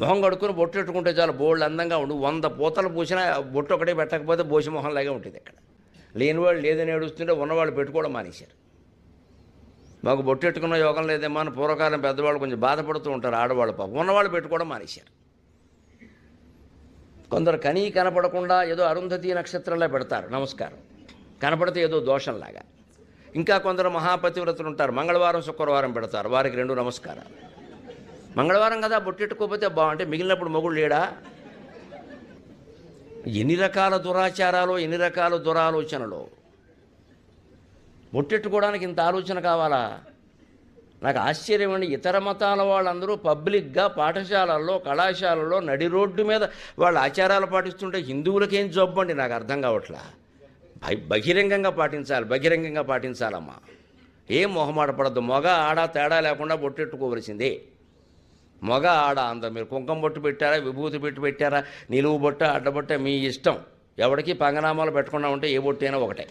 మొహం కడుక్కుని బొట్టు పెట్టుకుంటే చాలు బోళ్ళు అందంగా ఉండు. వంద పూతలు పూసినా బొట్టు ఒకటే పెట్టకపోతే బోసి మొహంలాగే ఉంటుంది ఇక్కడ. లేనివాళ్ళు లేదని ఏడుస్తుంటే ఉన్నవాళ్ళు పెట్టుకోవడం మానేశారు. మాకు బొట్టెట్టుకున్న యోగం లేదేమో అని పూర్వకాలం పెద్దవాళ్ళు కొంచెం బాధపడుతూ ఉంటారు ఆడవాళ్ళు పాపం. ఉన్నవాళ్ళు పెట్టుకోవడం మానేశారు. కొందరు కనీ కనపడకుండా ఏదో అరుంధతి నక్షత్రంలో పెడతారు నమస్కారం. కనపడితే ఏదో దోషంలాగా. ఇంకా కొందరు మహాపతివ్రతలు ఉంటారు మంగళవారం శుక్రవారం పెడతారు వారికి రెండు నమస్కారాలు. మంగళవారం కదా బొట్టెట్టుకోకపోతే బాగుంటే మిగిలినప్పుడు మొగుడు లేడా? ఎన్ని రకాల దురాచారాలు ఎన్ని రకాల దురాలోచనలు? బొట్టెట్టుకోవడానికి ఇంత ఆలోచన కావాలా? నాకు ఆశ్చర్యం అండి. ఇతర మతాల వాళ్ళందరూ పబ్లిక్గా పాఠశాలల్లో కళాశాలల్లో నడి రోడ్డు మీద వాళ్ళ ఆచారాలు పాటిస్తుంటే హిందువులకేం జబ్బండి నాకు అర్థం కావట్లా. బహిరంగంగా పాటించాలి బహిరంగంగా పాటించాలమ్మా. ఏం మొహమాట పడద్దు. మగ ఆడ తేడా లేకుండా బొట్టెట్టుకోవలసిందే మగ ఆడ అందరు మీరు కుంకం బొట్టు పెట్టారా విభూతి పెట్టి పెట్టారా నిలువు బొట్ట అడ్డబొట్ట మీ ఇష్టం. ఎవరికి పంగనామాలు పెట్టకుండా ఉంటే ఏ బొట్టు అయినా ఒకటే.